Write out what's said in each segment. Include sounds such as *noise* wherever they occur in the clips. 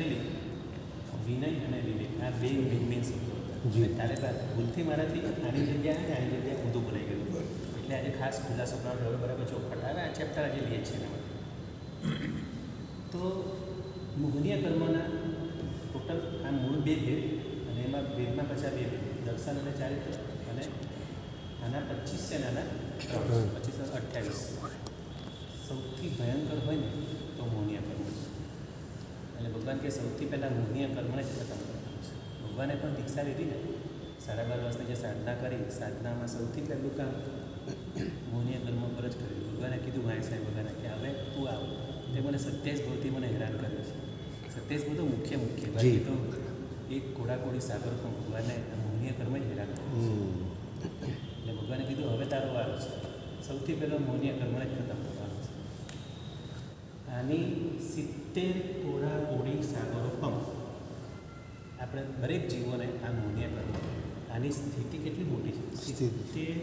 લખેલી વિનય અને વિવેક આ બે મેઇન શબ્દો. હતા. તારે બાદ ભૂલથી મારાથી આની જગ્યાએ ને આની જગ્યાએ ઊંધું બોલાઈ ગયું. એટલે આજે ખાસ ખુલ્લાસો પણ હવે બરાબર ચોખટ આવે આ ચેપ્ટર આજે લઈએ છીએ તો મોહનીય કર્મના ટોટલ આ મૂળ બે ભેદ અને એમાં ભેદમાં પાછા બે ભેદ. દર્શન અને ચારિત્ર અને આના પચીસ છે ને આના ત્રણ. પચીસ અઠ્યાવીસ. સૌથી ભયંકર હોય ને તો મોહનીય કર્મ. ભગવાન કે સૌથી પહેલાં મોહનીય કર્મને જ ખતમ કરવાનું છે ભગવાને પણ દીક્ષા લીધી ને. સાડા બાર વર્ષની જે સાધના કરી સાધનામાં સૌથી પહેલું કામ મોહનીય કર્મ પર જ કર્યું. ભગવાને કીધું ભાઈ સાહેબ ભગવાને કે હવે તું આવ. તે મને સત્યાવીસ ભવથી મને હેરાન કર્યો છે. સત્યાવીસ ભવ તો મુખ્ય. મુખ્ય બાકી. તો એક કોડાકોડી સાગર પણ ભગવાને મોહનીય કર્મ જ હેરાન કર્યો છે. એટલે ભગવાને કીધું હવે તારો વારો છે. સૌથી પહેલો મોહનીય કર્મને જ ખતમ કરવાનો છે. આની સિત્તેર આપણે દરેક જીવોને આ મૌન્ય કરવું આની સ્થિતિ કેટલી મોટી છે? કે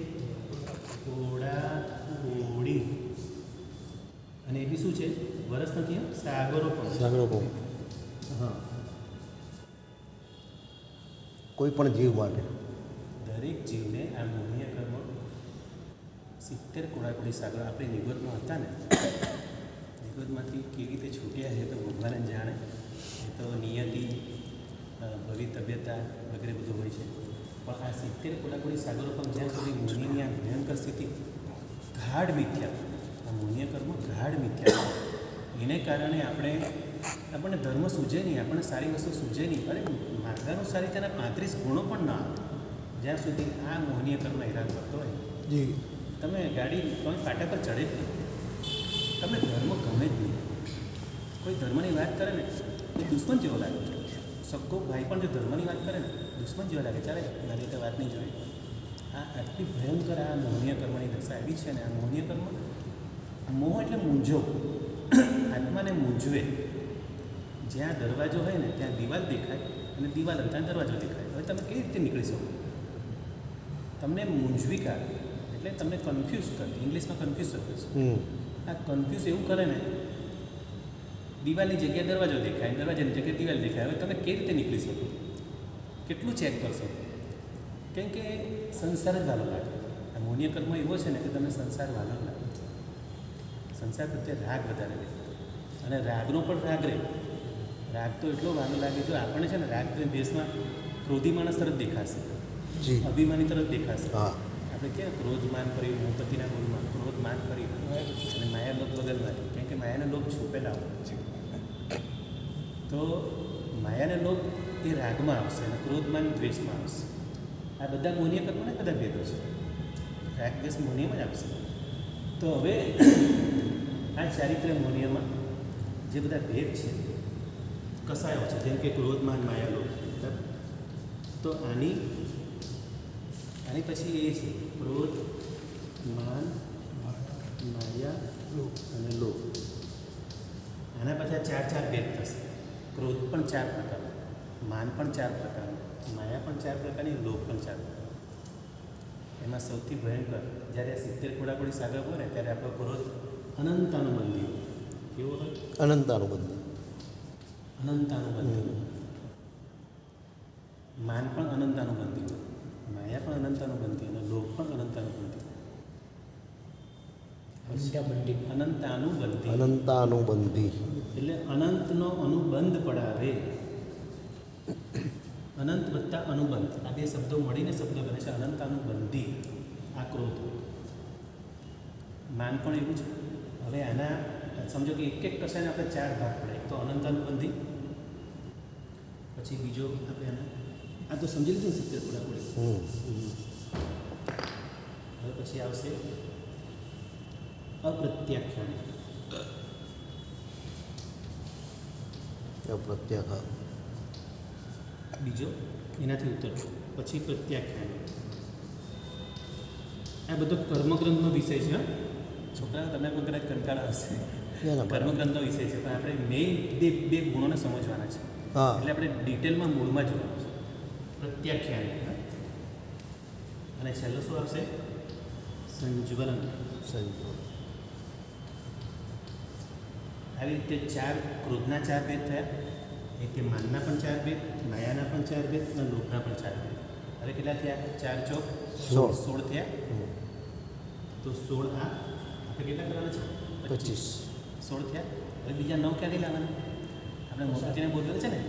ઘોડા ઘોડી અને એ બી શું છે? વરસ નથી સાગરો પણ. સાગરો પણ. હા. કોઈ પણ જીવ માટે. દરેક જીવને આ મોહનીય કર્મ સિત્તેર કોડાકોડી સાગર આપણે નિગતમાં હતા ને? નિગતમાંથી કેવી રીતે છૂટ્યા છે તો ભગવાન જાણે. તો નિયતિ ભવિ તબિયતા વગેરે બધું હોય છે. પણ આ સિત્તેર કોડાકોડી સાગરો પણ જ્યાં સુધી મુનિની આ ભયંકર સ્થિતિ ગાઢ મિથ્યા આ મુનિય કર્મ ગાઢ મિથ્યા એને કારણે આપણે આપણને ધર્મ સૂજે નહીં આપણને સારી વસ્તુ સૂજે નહીં. અરે માર્ગાનુસારી તેના પાંત્રીસ ગુણો પણ ના આવે. જ્યાં સુધી આ મોહનીય કર્મ હેરાન કરતો હોય. જી. તમે ગાડી તમે પાટા પર ચડે જ નહીં. તમને ધર્મ ગમે જ નહીં. કોઈ ધર્મની વાત કરે ને એ દુશ્મન જેવો લાગે સગો ભાઈ પણ જો ધર્મની વાત કરે ને દુશ્મન જેવા લાગે. ચાલે મારી રીતે વાત નહીં જોઈએ આ આટલી ભયંકર આ મોહનીય કર્મની દશા આવી છે ને આ મોહનીય કર્મ મોહ એટલે મૂંઝો. આત્માને મૂંઝવે. જ્યાં દરવાજો હોય ને ત્યાં દિવાલ દેખાય અને દિવાલ હોય ત્યાં દરવાજો દેખાય. હવે તમે કેવી રીતે નીકળી શકો? તમને મૂંઝવી કાઢે એટલે તમને કન્ફ્યુઝ કરે ઇંગ્લિશમાં કન્ફ્યુઝ છે આ કન્ફ્યુઝ એવું કરે ને દિવાલની જગ્યાએ દરવાજો દેખાય દરવાજાની જગ્યાએ દિવાલ દેખાય. હવે તમે કેવી રીતે નીકળી શકો? કેટલું ચેક કરશો? કેમ કે સંસાર જ વાલો લાગે. આ મૌન્ય કર્મ એવો છે ને કે તમે સંસાર વાલો લાગે. સંસાર પ્રત્યે રાગ વધારે રહે અને રાગનો પણ રાગ રહે રાગ તો એટલો વાલો લાગે જો આપણને છે ને રાગ દેશમાં ક્રોધી માણસ તરફ દેખાશે. અભિમાની તરફ દેખાશે. આપણે ક્યાં ક્રોધ માન કરી મૂળપતિના ગુણમાં ક્રોધ માન કરી અને માયા લોક વગર કે માયાના લોક છુપેલા હોય. તો માયાના લોક એ રાગમાં આવશે અને ક્રોધ માન દ્વેષમાં આવશે. આ બધા મોનિય કર્મના બધા ભેદો છે. રાગ, દ્વેષ મોનિયમાં જ આવશે. તો હવે આ ચારિત્ર મોનિયમાં જે બધા ભેદ છે, કસાયો છે, જેમ કે ક્રોધમાન બરાબર? તો આની આની પછી એ છે ક્રોધ માન માયા અને લોભ. આના બધા ચાર ચાર ભેદ થશે. ક્રોધ પણ ચાર પ્રકારનો માન પણ ચાર પ્રકારનું માયા પણ ચાર પ્રકારની લોભ પણ ચાર પ્રકારનો. એમાં સૌથી ભયંકર જ્યારે આ સિત્તેર કોડાકોડી સાગર હોય ને ત્યારે આપણો ક્રોધ અનંતાનુબંધી કેવો હોય? અનંતાનુબંધ. અનંતાનુબંધી માન પણ અનંતાનુબંધી હોય. માયા પણ અનંતાનુબંધી અને લોભ પણ અનંતાનુબંધી બંધ અનંતાનુબંધી. અનંતાનુબંધી. એટલે અનંતનો અનુબંધ પડાવે. અનંત વત્તા અનુબંધ. આ બે શબ્દો મળીને શબ્દ બને છે અનંત અનુબંધી આ ક્રોધ. માન પણ એવું છે. હવે આના સમજો કે એક એક કશાને આપણે ચાર ભાગ પડે. એક તો અનંત અનુબંધી પછી બીજો આપણે આના આ તો સમજી લીધું સિત્તેર પૂરા પડે હવે પછી આવશે અપ્રત્યાખ્યાન. અપ્રત્યાઘાત બીજો? એનાથી ઉત્તર. પછી પ્રત્યાખ્યાન આ બધો કર્મગ્રંથનો વિષય છે છોકરા છોકરાઓ પણ કદાચ કંટાળા હશે. કર્મગ્રંથનો વિષય છે પણ આપણે મેઇન બે બે ગુણોને સમજવાના છે. એટલે આપણે ડિટેલમાં મૂળમાં જોવાનું છે. પ્રત્યાખ્યાન હં? અને છેલ્લો શું આવશે? સંજ્વલન. સંજોગ આવી રીતે ચાર ક્રોધના ચાર ભેદ થયા. એ કે માનના પણ ચાર ભેદ માયાના પણ ચાર ભેદ અને લોભના પણ ચાર ભેદ. હવે કેટલા થયા? ચાર ચોક સોળ. સોળ થયા. તો સોળ આ આપણે કેટલા કરવાના છે? પચીસ. સોળ થયા. હવે બીજા નવ ક્યાંથી લાવવાના? આપણે મોટાજીને બોલ્યું છે ને?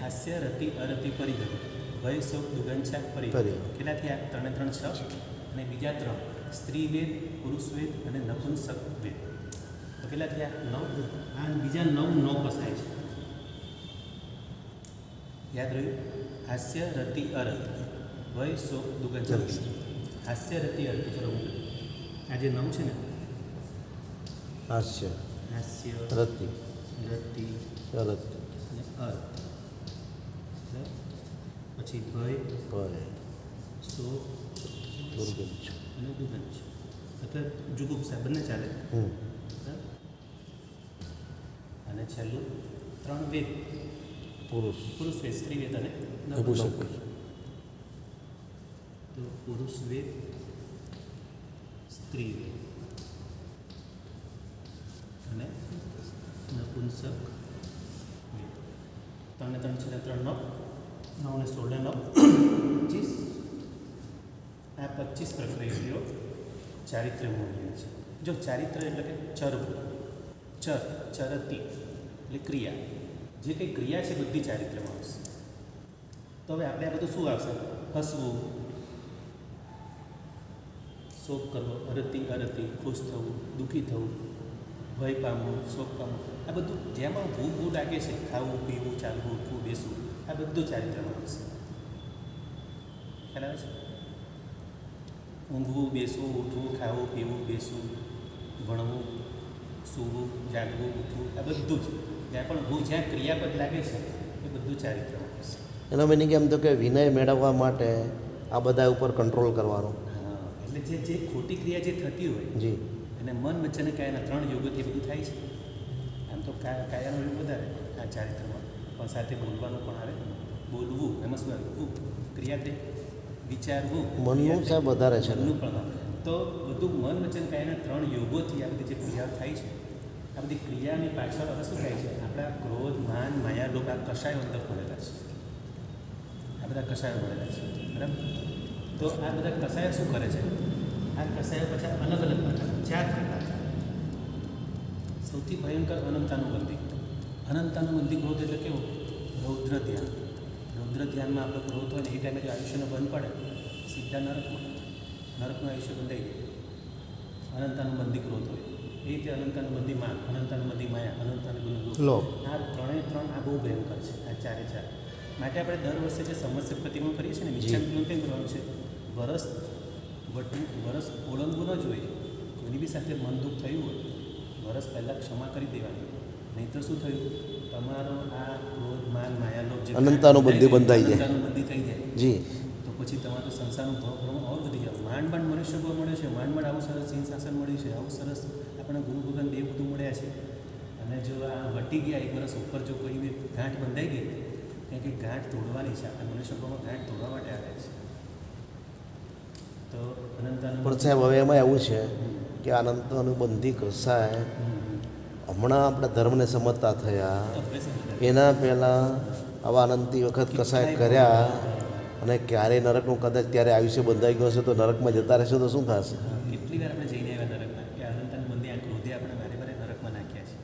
હાસ્ય રતિ અરતિ પરિગમ ભય શોક દુગંછા પરિગમ. કેટલા થયા? ત્રણે ત્રણ છ. અને બીજા ત્રણ. સ્ત્રી વેદ પુરુષ વેદ અને નપુંસક વેદ. તો કેટલા થયા? નવ? આ બીજા નવ નવ પસાય છે. યાદ રહ્યું? હાસ્ય રતિ અરત વય શોક દુગંછા ચાલીસ હાસ્ય રતિ અરતિ ચલો આ જે નવ છે ને? હાસ્ય. હાસ્ય રતિ. રતિ રતિ અને અર્થ પછી ભય ભય. શોક દુર્ગંધ. અને દુગંધ અથવા જુગુપ્સા બંને ચાલે? અને છેલ્લું ત્રણ વેદ. પુરુષ. પુરુષ વેદ સ્ત્રી વેદ અને નપુંસક તો પુરુષ વેદ સ્ત્રી વેદ. અને નપુંસક વેદ. ત્રણે ત્રણ છે ને ત્રણ નવ નવ ને સોળ નવ. પચીસ. આ પચીસ પ્રક્રિયાઓ ચારિત્ર્ય મૂલ્ય છે. જો ચારિત્ર એટલે કે ચર ચર ચરતી. એટલે ક્રિયા. જે કંઈ ક્રિયા છે બધી ચારિત્રમાં આવશે. તો હવે આપણે આ બધું શું આવશે? હસવું, શોક કરવો, અરતી અરતી, ખુશ થવું, દુઃખી થવું, ભય પામવું, શોક પામવું. આ બધું જેમાં ભૂ ભૂ લાગે છે, ખાવું, પીવું, ચાલવું, ઉઠવું, બેસવું, આ બધું ચારિત્રમાં આવશે. ખ્યાલ આવે છે? ઊંઘવું, બેસવું, ઉઠવું, ખાવું, પીવું, બેસવું, ભણવું, સૂવું, જાગવું, ઉઠવું, આ બધું જ. જ્યાં પણ ભૂ જ્યાં ક્રિયાપદ લાગે છે એ બધું ચારિત્રમાં આવશે એનો મિનિંગ એમ તો કે વિનય મેળવવા માટે આ બધા ઉપર કંટ્રોલ કરવાનો. હા એટલે જે જે ખોટી ક્રિયા જે થતી હોય જી. અને મન વચ્ચેને કાયાના ત્રણ યોગોથી બધું થાય છે આમ તો કાયા કાયાનો યોગ વધારે આ ચારિત્રમાં પણ સાથે બોલવાનું પણ આવે. બોલવું એમાં શું આવે? ક્રિયા થઈ વિચારવું મનનું સાહેબ વધારે છે. મનનું પણ તો બધું મન વચન કાયાના ત્રણ યોગોથી આ બધી જે ક્રિયાઓ થાય છે આ બધી ક્રિયાની પાછળ હવે શું થાય છે? આપણા ક્રોધ, માન, માયા લોક આ કશાયો અંદર પડેલા છે. આ બધા કશાયો ભરેલા છે. બરાબર? તો આ બધા કષાયો શું કરે છે? આ કસાયો પછી અલગ અલગ પ્રકાર, ચાર પ્રકાર સૌથી ભયંકર અનંતાનુબંધી અનંતાનુબંધી ક્રોધ એટલે કેવો? રૌદ્ર ધ્યાન રૌદ્ર ધ્યાનમાં આપણો ક્રોધ હોય ને, એ ટાઈમે જો આયુષ્યનો બંધ પડે, સીધા નરકમાં. નરકનું આયુષ્ય બંધાઈ ગયું અનંતાનું અનંતાનુબંધી ક્રોધ હોય. એ રીતે માં અનંતાન અનંતાનુબંધી માયા અનંતાનુબંધી લોભ. લોભ આ ત્રણે ત્રણ આ બહુ ભયંકર છે આ ચારે ચાર. માટે આપણે દર વર્ષે જે સંવત્સર પ્રતિમા કરીએ છીએ ને મિચ્છામિત્રણ કેમ કરવાનું છે વરસ વરસ ઓળંગવું ન જોઈએ કોઈની બી સાથે મન દુઃખ થયું હોય વરસ પહેલાં ક્ષમા કરી દેવાની. નહીં તો શું થયું? તમારો આ ક્રોધ માન માયાનો જે અનંતાનુબંધી બંધાઈ જાય. અનંતાનુબંધી થઈ જાય. જી. તો પછી તમારો સંસારનું ભાવ ભ્રમ ઓર વધી જાય માંડ માંડ મનુષ્ય મળે છે માંડ માંડ આવું સરસ સિંહ શાસન મળ્યું છે આવું સરસ આપણને ગુરુ ભગવાન દેવ બધું મળ્યા છે. અને જો આ વટી ગયા એક વર્ષ ઉપર જો કોઈ બી ગાંઠ બંધાઈ ગઈ કારણ કે ગાંઠ તોડવાની છે. આપણે મનુષ્ય ગાંઠ તોડવા માટે આવ્યા છે તો અનંત પણ સાહેબ હવે એમાં એવું છે કે અનંત અનુબંધી કસાય હમણાં આપણા ધર્મને સમજતા થયા. એના પહેલાં આવા અનંતી વખત કસાય કર્યા અને ક્યારે નરકનું કદાચ ત્યારે આયુષ્ય બંધાઈ ગયું હશે તો નરકમાં જતા રહેશે તો શું થશે કેટલી વાર આપણે જઈને આવ્યા નરકમાં કે અનંતાનું બંધી આ ક્રોધે આપણે મારે મારે નરકમાં નાખ્યા છે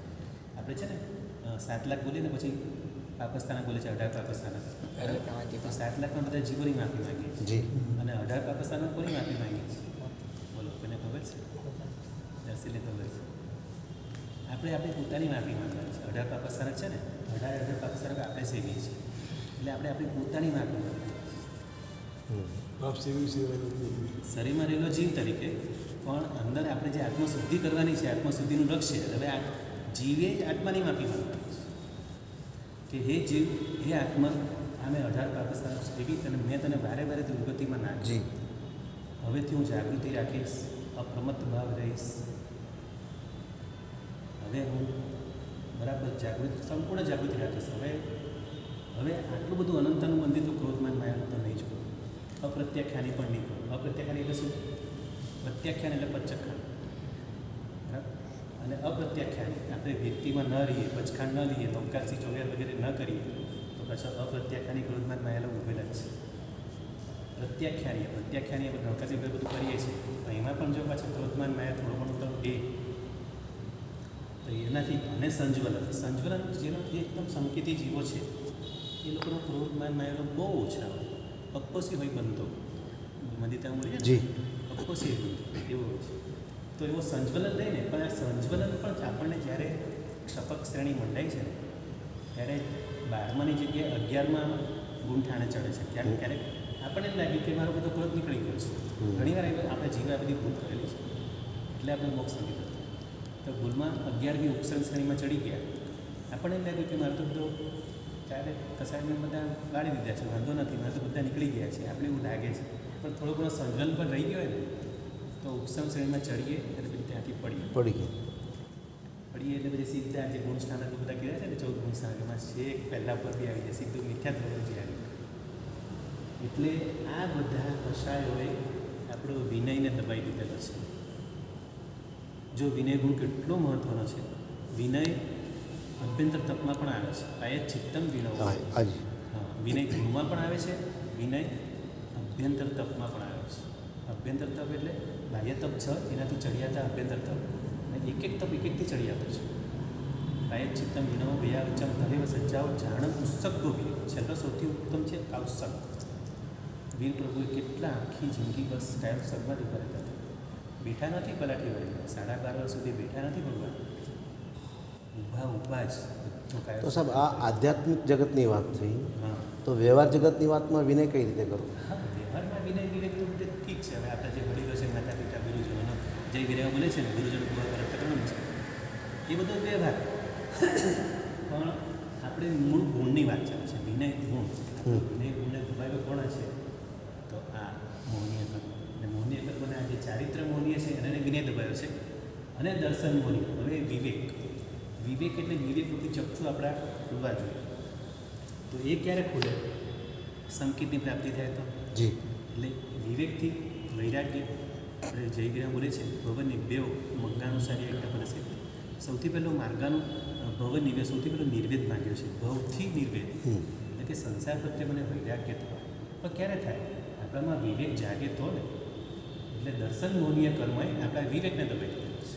આપણે છે ને અ, સાત લાખ બોલીને પછી પાકસ્તાના બોલે છે અઢાર પાકસ્તાના તો સાત લાખમાં બધા જીવોની માફી માંગી. છીએ જી. અને અઢાર પાકસ્તાનો કોની માફી માંગી? છે બોલો કોને ખબર છે? દર્શીને ખબર છે. આપણે આપણી પોતાની માફી માંગવાની છે. અઢાર પાકિસ્તાન છે ને અઢાર અઢાર પાકિસ્તાન આપણે સેવીએ છીએ. એટલે આપણે આપણી પોતાની માફી માંગવાની શરીરમાં રહેલો જીવ તરીકે પણ અંદર આપણે જે આત્મશુદ્ધિ કરવાની છે આત્મશુદ્ધિનું લક્ષ્ય હવે આ જીવે જ આત્માની માફી માંગવાની છે. કે હે જીવ હે આત્મા આમે અઢાર પાકિસ્તાન જીવી તને મેં તને ભારે ભારે દુર્ગતિમાં નાખી. જી. હવેથી હું જાગૃતિ રાખીશ અપ્રમત્ત ભાવ રહીશ. હવે હું બરાબર જાગૃતિ સંપૂર્ણ જાગૃતિ રાખીશ. હવે હવે આટલું બધું અનંતનું મંદિર તો ક્રોધમાન માયાનું તો નહીં જ કરું અપ્રત્યાખ્યાની પણ નહીં કરું. અપ્રત્યાખ્યાની એટલે શું? પ્રત્યાખ્યાન એટલે બરાબર અને અપ્રત્યાખ્યાની. આપણે વ્યક્તિમાં ન રહીએ પચખાણ ન લઈએ નૌકારસી ચોગ્યા વગેરે ન કરીએ તો પાછા અપ્રત્યાખ્યાની ક્રોધમાં માયેલો ઉભેલા છે. પ્રત્યાખ્યાની પ્રત્યાખ્યાની આપણે નૌકાથી વગેરે બધું કરીએ છીએ. તો એમાં પણ જો પાછા ક્રોધમાન માયા થોડો પણ ઉતરો એ તો એનાથી અને સંજ્વલન. સંજ્વલન જેનો એકદમ સંકેતી જીવો છે એ લોકોનો ક્રોધમાન માયેલો બહુ ઓછા હોય. અપોસી હોય બનતો મંદિતા મૂલ્ય જી. અપોસી હોય એવો હોય છે. તો એવો સંજ્વલન લઈને પણ આ સંજ્વલન પણ આપણને જ્યારે ક્ષપક શ્રેણી મંડાય છે ત્યારે બારમાની જગ્યાએ અગિયારમાં ગુંઠાણે ચડે છે. ક્યારેક ક્યારેક આપણને એમ લાગ્યું કે મારો બધો ક્રોધ નીકળી ગયો છે. ઘણી ઘણીવાર આપણે જીવા બધી ભૂલ કરેલી છે. એટલે આપણે મોક્ષ નથી થતો તો ભૂલમાં અગિયારમી ઉપસર્ગ શ્રેણીમાં ચડી ગયા. આપણને એમ લાગ્યું કે મારે તો બધો ક્યારેક કસાયને બધા વાળી દીધા છે. વાંધો નથી મારે તો બધા નીકળી ગયા છે. આપણે એવું લાગે છે. પણ થોડો ઘણો સંજ્વલન પણ રહી ગયો હોય ને તો ઉપસમ શ્રેણીમાં ચડીએ અને પછી ત્યાંથી પડીએ. પડી ગયું પડીએ એટલે પછી સીધા જે ગુણ સ્થાનકો બધા કીધા છે ને ચૌદ ગુણ સ્થાનકમાં છેક પહેલાં પરથી આવી જાય સીધું મિથ્યા ધોરણથી આવી એટલે આ બધા કષાયોએ આપણો વિનયને દબાઈ દીધેલો છે. જો વિનય ગુણ કેટલો મહત્ત્વનો છે વિનય અભ્યંતર તપમાં પણ આવે છે. આ ચિત્તમ વિનય હા વિનય ગુણમાં પણ આવે છે વિનય અભ્યંતર તપમાં પણ આવે છે. અભ્યંતર તપ એટલે બાહ્ય તપ છ એનાથી ચડિયાતા અભ્યંતર તપ અને એક એક તપ એક એકથી ચડિયાતો છે બાહ્ય ચિત્તમ વિનવ ભયા ઉચ્ચમ તલેવ સજ્જાઓ જાણ ઉત્સક ગોભી છેલ્લો સૌથી ઉત્તમ છે કાઉસક. વીર પ્રભુએ કેટલા આખી જિંદગી બસ કાયમ જ રહેતા હતા. બેઠા નથી પલાઠી વળેલા સાડા બાર વર્ષ સુધી બેઠા નથી ભગવાન. ઊભા ઊભા જ તો સાહેબ આ આધ્યાત્મિક જગતની વાત થઈ. હા. તો વ્યવહાર જગતની વાતમાં વિનય કઈ રીતે કરવો હા વ્યવહારમાં વિનય વિવેક તો બધે ઠીક છે હવે આપણા જે વડીલો છે માતા પિતા ગુરુજનોનો જય વિનય બોલે છે ને ગુરુજનો પૂરા કરતા કરવાનું છે. એ બધો વ્યવહાર. પણ આપણે મૂળ ગુણની વાત ચાલે છે વિનય ગુણ. વિનય ગુણને દુભાવ્યો કોણ છે તો આ મોહનીય કર્મ અને મોહનીય કર્મને આ જે ચારિત્ર મોહનીય છે એને વિનય દબાયો છે. અને દર્શન મોહનીય હવે વિવેક. વિવેક એટલે વિવેક રૂપી ચક્ષુ આપણા ખુલવા જોઈએ. તો એ ક્યારે ખુલે? સંકેતની પ્રાપ્તિ થાય તો? જી. એટલે વિવેકથી વૈરાગ્ય આપણે જયગીરા બોલે છે ભવનની બેવ મંગાનુસારી એક આપણે છે સૌથી પહેલો માર્ગાનું અ, ભવ નિવેદ સૌથી પહેલો નિર્વેદ માંગ્યો છે ભવથી નિર્વેદ. એટલે કે સંસાર પ્રત્યે મને વૈરાગ્ય થવા પણ ક્યારે થાય? આપણામાં વિવેક જાગે તો ને. એટલે દર્શન મોહનીય કર્મએ આપણા વિવેકને દબાઈ દીધો છે.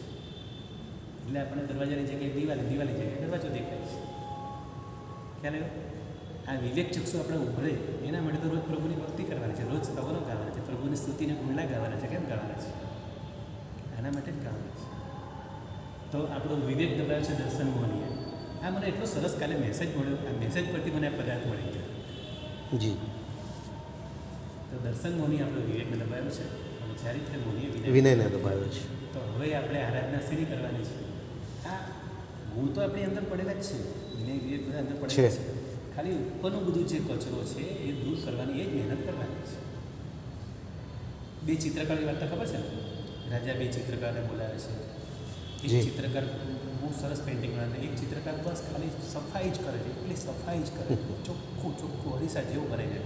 એટલે આપણને દરવાજાની જગ્યાએ દિવાળી દિવાળી જગ્યાએ દરવાજો દેખાય છે. ખ્યાલ આવ્યો? આ વિવેક ચક્ષુ આપણે ઉભરે એના માટે તો રોજ પ્રભુની ભક્તિ કરવાની છે. રોજ સ્તવનો ગાવાના છે. પ્રભુની સ્તુતિને ગુણના ગાવાના છે. કેમ ગાવાના છે? આના માટે જ ગાવાના છે. તો આપણો વિવેક દબાયો છે દર્શન મોહનીએ. આ મને એટલો સરસ કાલે મેસેજ મળ્યો. આ મેસેજ પરથી મને આ પદાર્થ મળી ગયા. જી. તો દર્શન મોહની આપણો વિવેકને દબાયો છે. અને ચારિત્ર મોનીએ વિનયને દબાયો છે. તો હવે આપણે આરાધના શેની કરવાની છે? આ ગુણ તો આપણી અંદર પડેલા જ છે. વિનય વિવેક બધા અંદર પડેલા છે. ખાલી ઉપરનું બધું જે કચરો છે એ દૂર કરવાની એ જ મહેનત કરવાની છે. બે ચિત્રકારની વાત તો ખબર છે? ને રાજા બે ચિત્રકારને બોલાવે છે. એક ચિત્રકાર બહુ સરસ પેઇન્ટિંગ બનાવે એક ચિત્રકાર બસ ખાલી સફાઈ જ કરે છે. એટલી સફાઈ જ કરે ચોખ્ખું ચોખ્ખું અરીસા જેવું બને છે.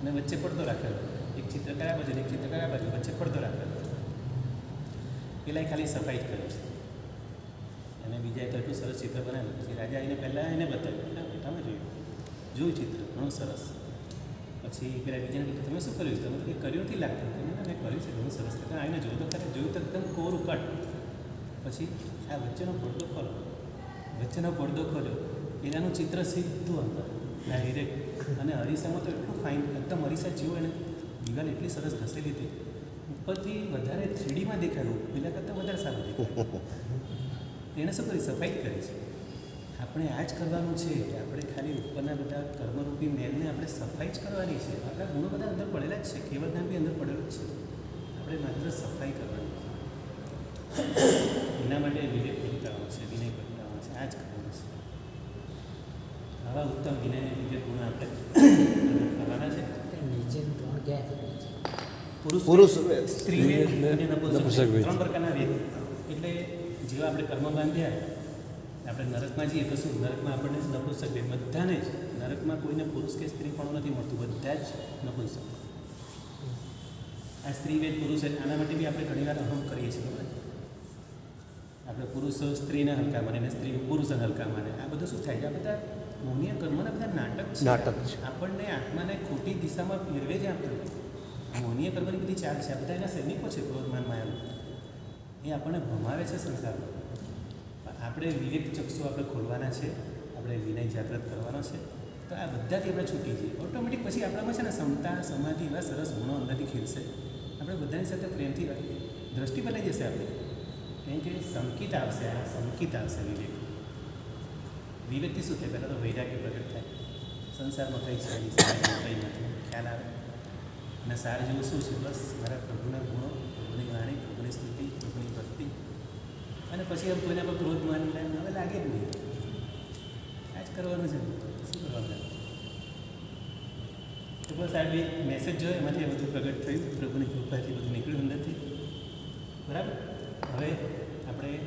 અને વચ્ચે પડતો રાખેલો એક ચિત્રકાર આ બાજુ એક ચિત્રકાર આ બાજુ. વચ્ચે પડતો રાખેલો પેલા ખાલી સફાઈ જ કરે. છે અને બીજાએ તો એટલું સરસ ચિત્ર બનાવ્યું. પછી રાજા એને પહેલાં એને બતાવ્યું. "આ બેટામાં જોયું. જોયું ચિત્ર ઘણું સરસ. પછી પેલા બીજાને પૂછ્યું તમે શું કર્યું? તમે તો કંઈ કર્યું નથી લાગતું. તમે મેં કર્યું છે ઘણું સરસ. તમે આવીને જોયું તો ખરે જોયું તો એકદમ કોર કટ પછી આ વચ્ચેનો પડદો ખોલો. વચ્ચેનો પડદો ખોલ્યો. એનાનું ચિત્ર સીધું અંદર ડાયરેક્ટ અને અરીસામાં તો એટલું ફાઇન એકદમ અરીસા જેવું એને દિવાલ એટલી સરસ ઘસેલી હતી. ઉપરથી વધારે થ્રીડીમાં દેખાયું પેલા કરતાં વધારે સારું દેખાયું. *laughs* એણે શું કરી સફાઈ જ કરી છે. આપણે આ જ કરવાનું છે આપણે ખાલી ઉપરના બધા કર્મરૂપી મેલને આપણે સફાઈ જ કરવાની છે. આપણા ગુણો બધા અંદર પડેલા જ છે. કેવળ નામ બી અંદર પડેલું જ છે. આપણે માત્ર સફાઈ કરવાની છે. એના માટે વિવેક પ્રગટાવવાનો છે વિનય પ્રગટાવવાનો છે. આ જ કરવાનું છે. આવા ઉત્તમ વિનય લીધે ગુણ આપણે કરવાના છે. નીચે ત્રણ ગયા પુરુષ પુરુષ સ્ત્રી. ત્રણ પ્રકારના વેદ. એટલે જેવા આપણે કર્મ બાંધ્યા આપણે નરકમાં જઈએ તો શું? નરકમાં આપણને જ નપુંસક બે બધાને જ. નરકમાં કોઈને પુરુષ કે સ્ત્રી પણ નથી મળતું. બધા જ નપુંસક આ સ્ત્રી વેદ પુરુષ આના માટે બી આપણે ઘણીવાર અહમ કરીએ છીએ આપણે પુરુષ સ્ત્રીને હલકા માને અને સ્ત્રી પુરુષને હલકા માને આ બધું શું થાય છે? આ બધા મૌનીય કર્મના બધા નાટક છે. નાટક છે. આપણને આત્માને ખોટી દિશામાં ફેરવે જ આપણે. મૌનીય કરવાની બધી ચાલ છે. આ બધા એના સૈનિકો છે ક્રોધમાન માયા એ આપણને ભમાવે છે સંસારમાં. આપણે વિવેક ચક્ષુ આપણે ખોલવાના છે, આપણે વિનય જાગૃત કરવાનો છે, તો આ બધાથી આપણે છૂટી જઈએ. ઓટોમેટિક પછી આપણામાં છે ને ક્ષમતા સમાધિ એવા સરસ ગુણો અંદરથી ખીલશે. આપણે બધાની સાથે પ્રેમથી દ્રષ્ટિ બદલાઈ જશે આપણે. કેમ કે સંકિત આવશે, આ સંકિત આવશે વિવેક. વિવેકથી શું થાય? પહેલાં તો વૈરાગ્ય પ્રગટ થાય. સંસારમાં કંઈ છે કંઈ નથી. ખ્યાલ આવે. અને સાર જેવું શું છે? બસ મારા પ્રભુના ગુણો, પ્રભુની વાણી, પ્રભુની સ્તુતિ, પ્રભુની ભક્તિ. અને પછી એમ કોઈના પર ક્રોધ, માન હવે લાગે જ નહીં. આ જ કરવાનું છે. શું કરવાનું તો બસ આ બી મેસેજ જોયો, એમાંથી બધું પ્રગટ થયું. પ્રભુની કૃપાથી બધું નીકળ્યું અંદરથી. બરાબર? હવે આપણે